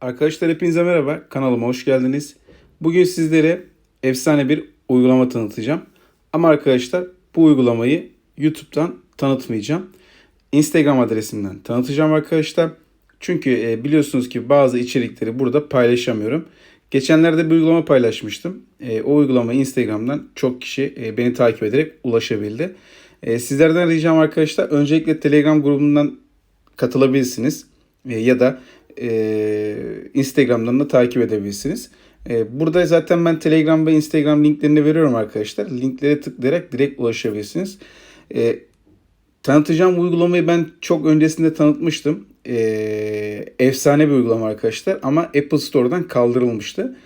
Arkadaşlar hepinize merhaba. Kanalıma hoş geldiniz. Bugün sizlere efsane bir uygulama tanıtacağım. Ama arkadaşlar bu uygulamayı YouTube'dan tanıtmayacağım. Instagram adresimden tanıtacağım arkadaşlar. Çünkü e, biliyorsunuz ki bazı içerikleri burada paylaşamıyorum. Geçenlerde bir uygulama paylaşmıştım. E, o uygulamayı Instagram'dan çok kişi e, beni takip ederek ulaşabildi. Sizlerden ricam arkadaşlar öncelikle Telegram grubundan katılabilirsiniz. Ya da Instagram'dan da takip edebilirsiniz. E, burada zaten ben Telegram ve Instagram linklerini veriyorum arkadaşlar. Linklere tıklayarak direkt ulaşabilirsiniz. E, tanıtacağım uygulamayı ben çok öncesinde tanıtmıştım. E, efsane bir uygulama arkadaşlar ama Apple Store'dan kaldırılmıştı.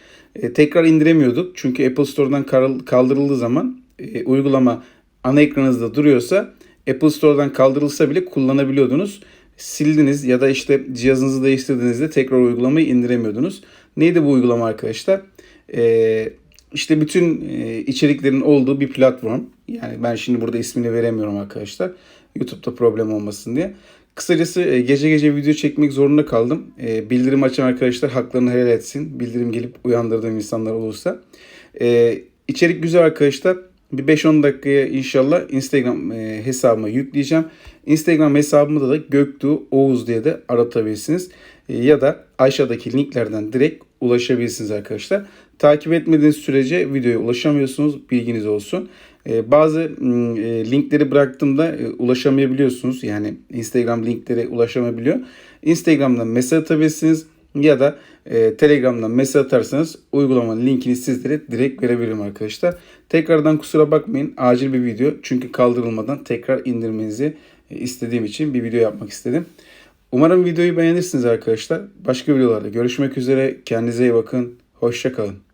Tekrar indiremiyorduk çünkü Apple Store'dan kaldırıldığı zaman e, uygulama ana ekranınızda duruyorsa Apple Store'dan kaldırılsa bile kullanabiliyordunuz. Sildiniz ya da işte cihazınızı değiştirdiğinizde tekrar uygulamayı indiremiyordunuz. Neydi bu uygulama arkadaşlar? Ee, işte bütün e, içeriklerin olduğu bir platform. Yani ben şimdi burada ismini veremiyorum arkadaşlar. YouTube'da problem olmasın diye. Kısacası e, gece gece video çekmek zorunda kaldım. E, bildirim açan arkadaşlar haklarını helal etsin. Bildirim gelip uyandırdığım insanlar olursa. E, içerik güzel arkadaşlar. Bir 5-10 dakikaya inşallah Instagram e, hesabıma yükleyeceğim. Instagram hesabımda da Göktuğ Oğuz diye de aratabilirsiniz. E, ya da aşağıdaki linklerden direkt ulaşabilirsiniz arkadaşlar. Takip etmediğiniz sürece videoya ulaşamıyorsunuz. Bilginiz olsun. E, bazı linkleri bıraktığımda ulaşamayabiliyorsunuz. Yani Instagram linkleri ulaşamayabiliyor. Instagram'dan mesaj atabilirsiniz ya da e, Telegram'dan mesaj atarsanız uygulamanın linkini sizlere direkt verebilirim arkadaşlar. Tekrardan kusura bakmayın acil bir video çünkü kaldırılmadan tekrar indirmenizi e, istediğim için bir video yapmak istedim. Umarım videoyu beğenirsiniz arkadaşlar. Başka videolarda görüşmek üzere. Kendinize iyi bakın. Hoşçakalın.